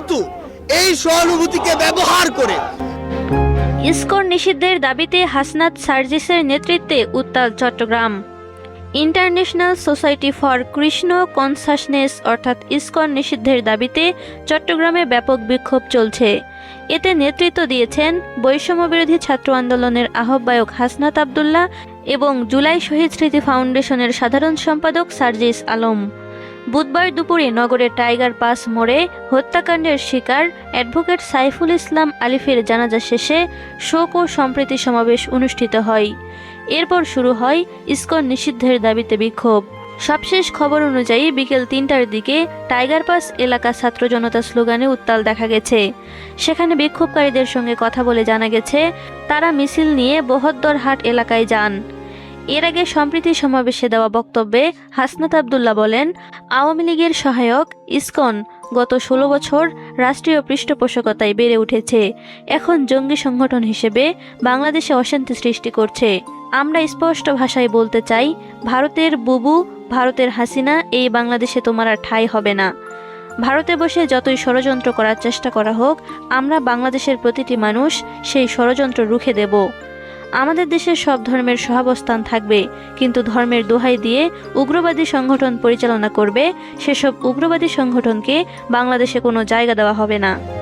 কিন্তু এই সহানুভূতিকে ব্যবহার করে ইসকন নিষিদ্ধের দাবিতে হাসনাত সার্জিসের নেতৃত্বে উত্তাল Chittagong. International society for Krishna consciousness অর্থাৎ ইসকন নিষিদ্ধের দাবিতে চট্টগ্রামে ব্যাপক বিক্ষোভ চলছে। এতে নেতৃত্ব দিয়েছেন বৈষম্যবিরোধী ছাত্র আন্দোলনের আহ্বায়ক হাসনাত আবদুল্লাহ এবং জুলাই শহীদ স্মৃতি ফাউন্ডেশনের সাধারণ সম্পাদক সার্জিস আলম। বুধবার দুপুরে নগরের টাইগার পাস মোড়ে হত্যাকাণ্ডের শিকার অ্যাডভোকেট সাইফুল ইসলাম আলিফের জানাজা শেষে শোক ও সম্প্রীতি সমাবেশ অনুষ্ঠিত হয়। এরপর শুরু হয় ইসকন নিষিদ্ধের দাবিতে বিক্ষোভ। সবশেষ খবর অনুযায়ী বিকেল তিনটার দিকে টাইগার পাস এলাকা ছাত্র জনতা স্লোগানে উত্তাল দেখা গেছে। সেখানে বিক্ষোভকারীদের সঙ্গে কথা বলে জানা গেছে, তারা মিছিল নিয়ে বহদ্দরহাট এলাকায় যান। এর আগে সম্প্রীতি সমাবেশে দেওয়া বক্তব্যে হাসনাত আবদুল্লাহ বলেন, আওয়ামী লীগের সহায়ক ইসকন গত ষোলো বছর রাষ্ট্রীয় পৃষ্ঠপোষকতায় বেড়ে উঠেছে। এখন জঙ্গি সংগঠন হিসেবে বাংলাদেশে অশান্তি সৃষ্টি করছে। আমরা স্পষ্ট ভাষায় বলতে চাই, ভারতের বুবু, ভারতের হাসিনা, এই বাংলাদেশে তোমার আর ঠাঁই হবে না। ভারতে বসে যতই ষড়যন্ত্র করার চেষ্টা করা হোক, আমরা বাংলাদেশের প্রতিটি মানুষ সেই ষড়যন্ত্র রুখে দেব। আমাদের দেশে সব ধর্মের সহাবস্থান থাকবে, কিন্তু ধর্মের দোহাই দিয়ে উগ্রবাদী সংগঠন পরিচালনা করবে, সেসব উগ্রবাদী সংগঠনকে বাংলাদেশে কোনো জায়গা দেওয়া হবে না।